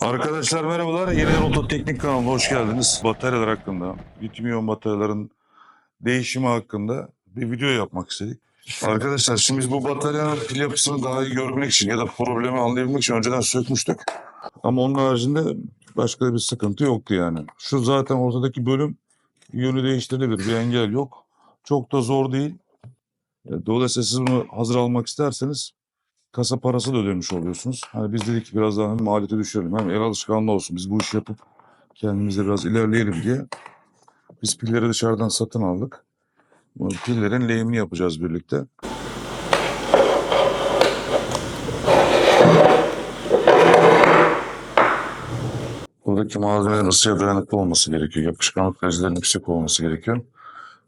Arkadaşlar merhabalar. Yeni Oto Teknik kanalına hoş geldiniz. Bataryalar hakkında, lityum iyon bataryaların değişimi hakkında bir video yapmak istedik. Arkadaşlar şimdi biz bu bataryanın pil yapısını daha iyi görmek için ya da problemi anlayabilmek için önceden sökmüştük. Ama onun haricinde başka bir sıkıntı yoktu yani. Şu zaten ortadaki bölüm yönü değiştirilebilir. Bir engel yok. Çok da zor değil. E, Dolayısıyla siz bunu hazır almak isterseniz kasa parası da ödemiş oluyorsunuz. Hani biz dedik ki biraz daha maliyeti düşürelim. Hem el alışkanlığı olsun. Biz bu işi yapıp kendimize biraz ilerleyelim diye. Biz pilleri dışarıdan satın aldık. Pillerin lehimini yapacağız birlikte. Buradaki malzemelerin ısıya dayanıklı olması gerekiyor. Yapışkanlık derecelerinin yüksek olması gerekiyor.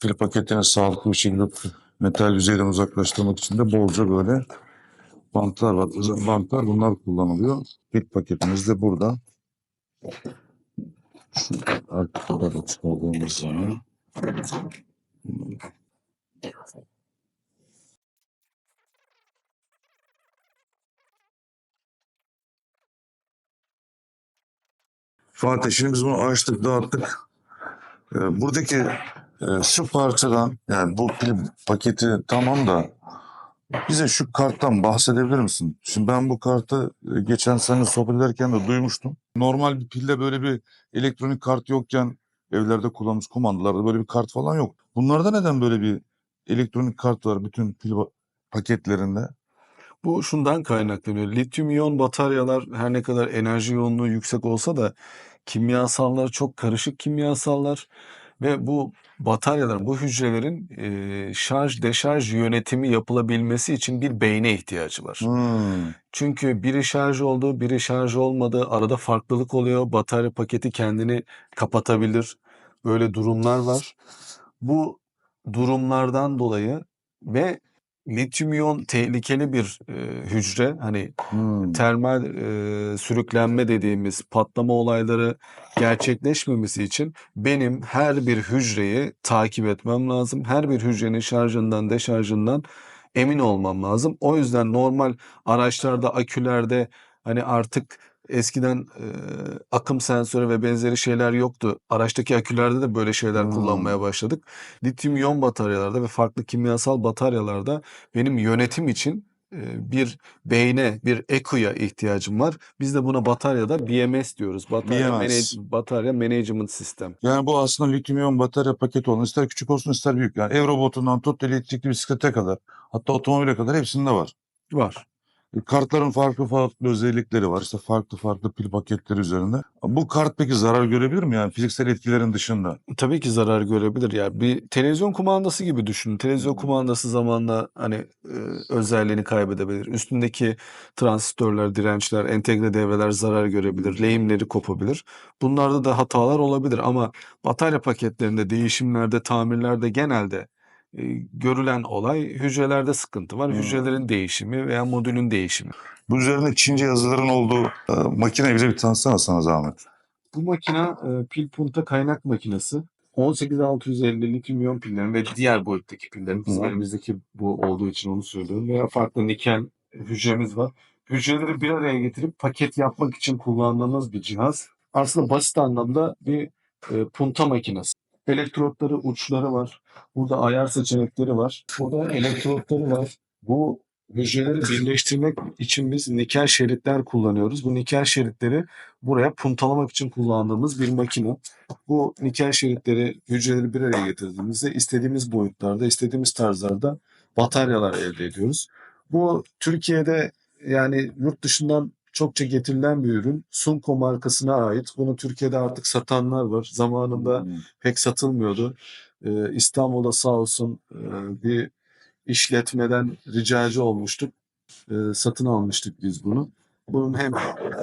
Pil paketini sağlıklı bir şekilde metal yüzeyden uzaklaştırmak için de bolca böyle bantlar var. Özel bantlar bunlar kullanılıyor. Pil paketimiz de burada. Şu Arkada da çıkardığımız zaman. Fatih şimdi biz bunu açtık dağıttık. Ee, buradaki e, şu parçadan yani bu pil paketi tamam da bize şu karttan bahsedebilir misin? Şimdi ben bu kartı e, geçen sene sohbet ederken de duymuştum. Normal bir pilde böyle bir elektronik kart yokken evlerde kullandığımız kumandalarda böyle bir kart falan yok. Bunlarda neden böyle bir elektronik kart var bütün pil paketlerinde? Bu şundan kaynaklanıyor. Lityum iyon bataryalar her ne kadar enerji yoğunluğu yüksek olsa da kimyasallar çok karışık kimyasallar ve bu bataryaların, bu hücrelerin e, şarj deşarj yönetimi yapılabilmesi için bir beyne ihtiyacı var. Hmm. Çünkü biri şarj oldu, biri şarj olmadı. Arada farklılık oluyor. Batarya paketi kendini kapatabilir. Böyle durumlar var. Bu durumlardan dolayı ve lityum iyon tehlikeli bir e, hücre. Hani Hmm. termal e, sürüklenme dediğimiz patlama olayları gerçekleşmemesi için benim her bir hücreyi takip etmem lazım. Her bir hücrenin şarjından, deşarjından emin olmam lazım. O yüzden normal araçlarda, akülerde hani artık eskiden e, akım sensörü ve benzeri şeyler yoktu. Araçtaki akülerde de böyle şeyler Hmm. kullanmaya başladık. Lityum iyon bataryalarda ve farklı kimyasal bataryalarda benim yönetim için bir beyne, bir ECU'ya ihtiyacım var. Biz de buna bataryada BMS diyoruz. Batarya, BMS. Manage- batarya Management System. Yani bu aslında lityum iyon batarya paketi olan ister küçük olsun ister büyük. Yani ev robotundan tut elektrikli bisiklete kadar hatta otomobile kadar hepsinde var. Var. Kartların farklı farklı özellikleri var. İşte farklı farklı pil paketleri üzerinde. Bu kart peki zarar görebilir mi yani fiziksel etkilerin dışında? Tabii ki zarar görebilir. Ya bir televizyon kumandası gibi düşünün. Televizyon kumandası zamanla hani e, özelliğini kaybedebilir. Üstündeki transistörler, dirençler, entegre devreler zarar görebilir. Lehimleri kopabilir. Bunlarda da hatalar olabilir ama batarya paketlerinde, değişimlerde, tamirlerde genelde e, görülen olay hücrelerde sıkıntı var. Hmm. Hücrelerin değişimi veya modülün değişimi. Bu üzerinde Çince yazıların olduğu e, makineyi bize bir tanıtsana sana zahmet. Bu makine e, pil punta kaynak makinesi. 18650 lityum iyon pillerin ve diğer boyuttaki pillerin bizim elimizdeki bu olduğu için onu söylüyorum. Veya farklı nikel hücremiz var. Hücreleri bir araya getirip paket yapmak için kullandığımız bir cihaz. Aslında basit anlamda bir e, punta makinesi. Elektrotları, uçları var. Burada ayar seçenekleri var. Burada elektrotları var. Bu hücreleri birleştirmek için biz nikel şeritler kullanıyoruz. Bu nikel şeritleri buraya puntalamak için kullandığımız bir makine. Bu nikel şeritleri hücreleri bir araya getirdiğimizde istediğimiz boyutlarda, istediğimiz tarzlarda bataryalar elde ediyoruz. Bu Türkiye'de yani yurt dışından çokça getirilen bir ürün. Sunko markasına ait. Bunu Türkiye'de artık satanlar var. Zamanında Hmm. pek satılmıyordu. Ee, İstanbul'da sağ olsun e, bir işletmeden ricacı olmuştuk. Ee, satın almıştık biz bunu. Bunun hem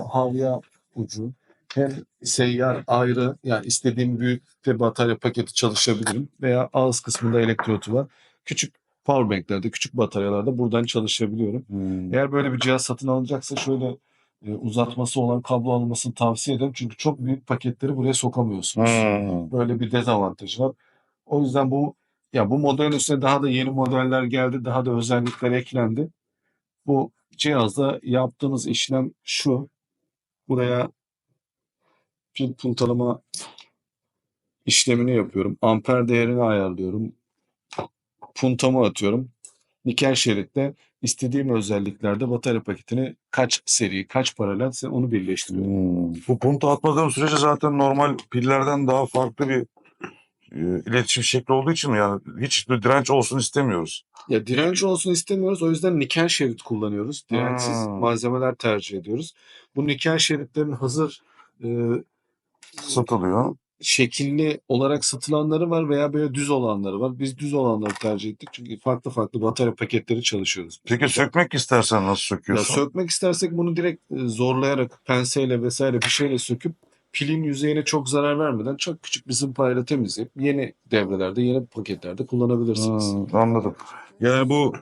havya ucu hem seyyar ayrı yani istediğim büyüklükte batarya paketi çalışabilirim veya ağız kısmında elektrotu var. Küçük powerbanklerde, küçük bataryalarda buradan çalışabiliyorum. Hmm. Eğer böyle bir cihaz satın alınacaksa şöyle e, uzatması olan kablo alınmasını tavsiye ederim. Çünkü çok büyük paketleri buraya sokamıyorsunuz. Hmm. Böyle bir dezavantajı var. O yüzden bu ya bu modelin üstüne daha da yeni modeller geldi. Daha da özellikler eklendi. Bu cihazda yaptığınız işlem şu. Buraya pil puntalama işlemini yapıyorum. Amper değerini ayarlıyorum. Puntama atıyorum. Nikel şeritle istediğim özelliklerde batarya paketini kaç seri, kaç paralelse onu birleştiriyorum. Hmm. Bu punta atmadığım sürece zaten normal pillerden daha farklı bir e, iletişim şekli olduğu için yani hiç bir direnç olsun istemiyoruz. Ya direnç olsun istemiyoruz. O yüzden nikel şerit kullanıyoruz. Dirençsiz Hmm. malzemeler tercih ediyoruz. Bu nikel şeritlerin hazır e, Satılıyor. Şekilli olarak satılanları var veya böyle düz olanları var. Biz düz olanları tercih ettik çünkü farklı farklı batarya paketleri çalışıyoruz. Peki sökmek istersen nasıl Ya söküyorsun? sökmek istersek bunu direkt e, zorlayarak penseyle vesaire bir şeyle söküp pilin yüzeyine çok zarar vermeden çok küçük bir zımpayla temizleyip yeni devrelerde, yeni paketlerde kullanabilirsiniz. Hmm, anladım. Yani bu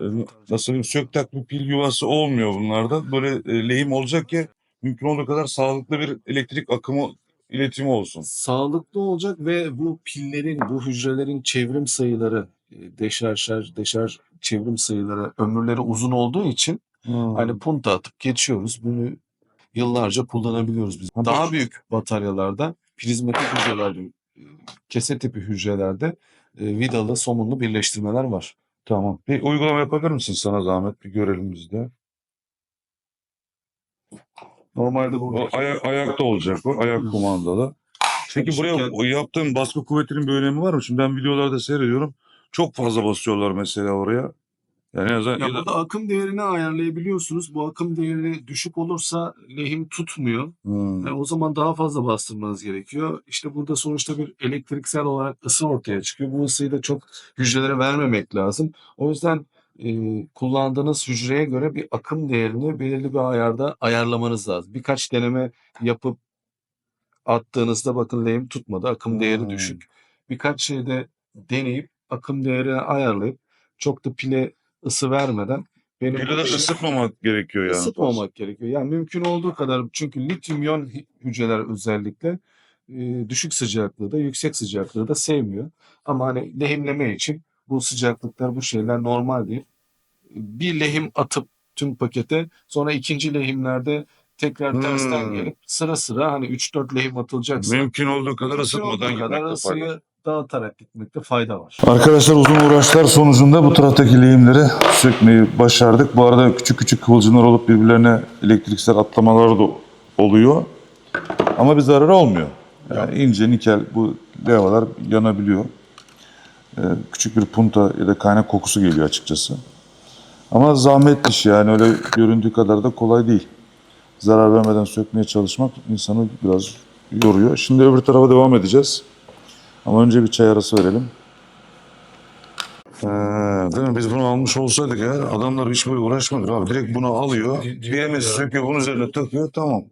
e, nasıl diyeyim sök tak bir pil yuvası olmuyor bunlarda. Böyle e, lehim olacak ki mümkün olduğu kadar sağlıklı bir elektrik akımı iletimi olsun. Sağlıklı olacak ve bu pillerin, bu hücrelerin çevrim sayıları, e, deşarj, şarj, deşarj çevrim sayıları, ömürleri uzun olduğu için Hmm. Hani punta atıp geçiyoruz. Bunu yıllarca kullanabiliyoruz biz. Ha, Daha büyük bataryalarda, prizmatik hücrelerde, e, kese tipi hücrelerde vidalı, somunlu birleştirmeler var. Tamam. Bir uygulama yapabilir misin sana zahmet? Bir görelim biz de. Normalde bu O aya- ayakta olacak bu. Ayak Hı. kumandalı. Peki buraya o yaptığın baskı kuvvetinin bir önemi var mı? Şimdi ben videolarda seyrediyorum. Çok fazla basıyorlar mesela oraya. Yani en azından ya ya da- burada akım değerini ayarlayabiliyorsunuz. Bu akım değeri düşük olursa lehim tutmuyor. Hmm. E, o zaman daha fazla bastırmanız gerekiyor. İşte burada sonuçta bir elektriksel olarak ısı ortaya çıkıyor. Bu ısıyı da çok hücrelere vermemek lazım. O yüzden e, kullandığınız hücreye göre bir akım değerini belirli bir ayarda ayarlamanız lazım. Birkaç deneme yapıp attığınızda bakın lehim tutmadı. Akım değeri Hmm. düşük. Birkaç şeyde deneyip akım değerini ayarlayıp çok da pile ısı vermeden benim Pili de ısıtmamak gerekiyor yani. Isıtmamak gerekiyor. Yani mümkün olduğu kadar çünkü lityum iyon hü- hücreler özellikle e, düşük sıcaklığı da yüksek sıcaklığı da sevmiyor. Ama hani lehimleme için bu sıcaklıklar bu şeyler normal değil. Bir lehim atıp tüm pakete sonra ikinci lehimlerde tekrar tersten Hmm. gelip sıra sıra hani 3-4 lehim atılacaksa Mümkün olduğu kadar ısıtmadan kadar ısıyı dağıtarak gitmekte fayda var. Arkadaşlar uzun uğraşlar sonucunda bu taraftaki lehimleri sökmeyi başardık. Bu arada küçük küçük kıvılcımlar olup birbirlerine elektriksel atlamalar da oluyor. Ama bir zararı olmuyor. Yani ince nikel bu levalar yanabiliyor. Ee, küçük bir punta ya da kaynak kokusu geliyor açıkçası. Ama zahmetli iş yani öyle göründüğü kadar da kolay değil. Zarar vermeden sökmeye çalışmak insanı biraz yoruyor. Şimdi öbür tarafa devam edeceğiz. Ama önce bir çay arası verelim. Ee, değil mi? Biz bunu almış olsaydık eğer adamlar hiç böyle uğraşmadı abi. Direkt bunu alıyor. Bir MS söküyor bunun üzerine takıyor tamam.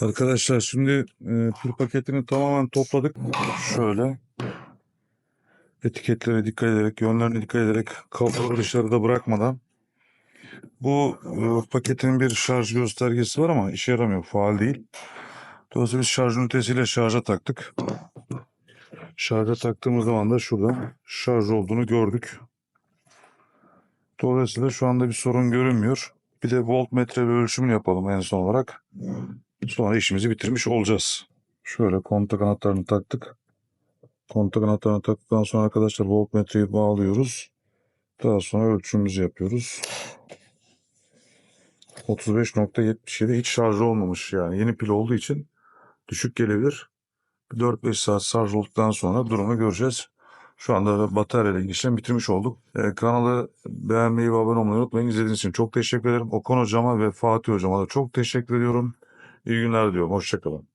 Arkadaşlar şimdi e, pil paketini tamamen topladık. Şöyle. Etiketlere dikkat ederek, yönlerine dikkat ederek, kabloları dışarıda bırakmadan. Bu e, paketin bir şarj göstergesi var ama işe yaramıyor, faal değil. Dolayısıyla biz şarj ünitesiyle şarja taktık. Şarja taktığımız zaman da şurada şarj olduğunu gördük. Dolayısıyla şu anda bir sorun görünmüyor. Bir de voltmetre ölçümünü yapalım en son olarak. Sonra işimizi bitirmiş olacağız. Şöyle kontak anahtarını taktık. Kontak anahtarını taktıktan sonra arkadaşlar voltmetreyi bağlıyoruz. Daha sonra ölçümümüzü yapıyoruz. 35.77 hiç şarj olmamış yani. Yeni pil olduğu için düşük gelebilir. 4-5 saat şarj olduktan sonra durumu göreceğiz şu anda bataryayla ilgili bitirmiş olduk. E, kanalı beğenmeyi ve abone olmayı unutmayın. İzlediğiniz için çok teşekkür ederim. Okan hocama ve Fatih hocama da çok teşekkür ediyorum. İyi günler diyorum. Hoşçakalın.